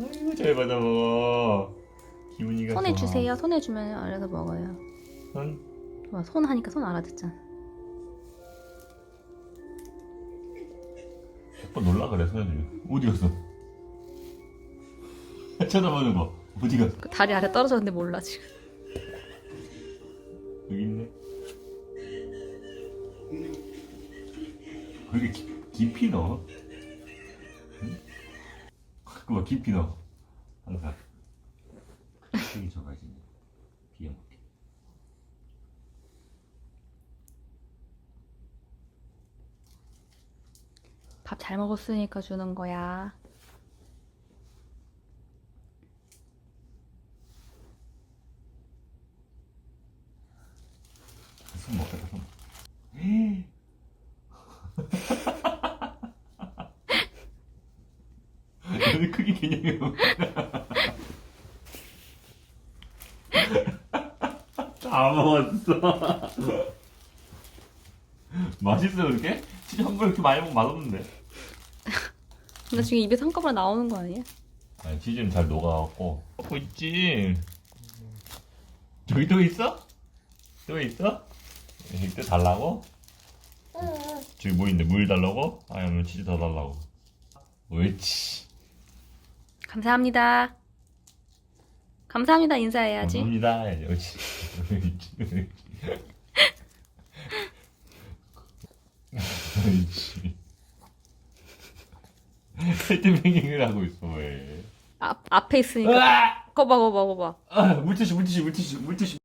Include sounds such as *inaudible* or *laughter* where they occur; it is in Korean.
아이고 잘 받아 먹어. 기분이가 손에 좋아. 주세요. 손에 주면 알아서 먹어요. 손. 와, 손 하니까 손 알아듣잖아. 오빠 놀라 그래 손해주면. 어디 갔어? *laughs* 쳐다보는 거 어디 갔어? 그 다리 아래 떨어졌는데 몰라 지금. 여기 있네. 왜 이렇게 깊- 깊이 넣어? 응? 그거 깊이 넣어. 항상. 여기 저가지. 비워먹게. 밥 잘 먹었으니까 주는 거야. 손 먹자 손. 에 여기 크기 개념이 없네. *laughs* 다 먹었어. *laughs* 맛있어 그렇게? 진짜 한번 이렇게 많이 먹으면 맛없는데. 나 지금 입에서 한꺼번에 나오는 거 아니야? 아니 치즈는 잘 녹아갖고 먹고 있지 저기 또 있어? 또 있어? 또 달라고? 저기 뭐 있는데 물 달라고? 아니면 치즈 더 달라고 옳지 감사합니다. 감사합니다. 인사해야지. 감사합니다. 살뜰뱅이를 하고 있어 왜 앞 앞에 있으니까. 으아! 거봐 거봐 거봐. 아, 물티슈 물티슈 물티슈 물티슈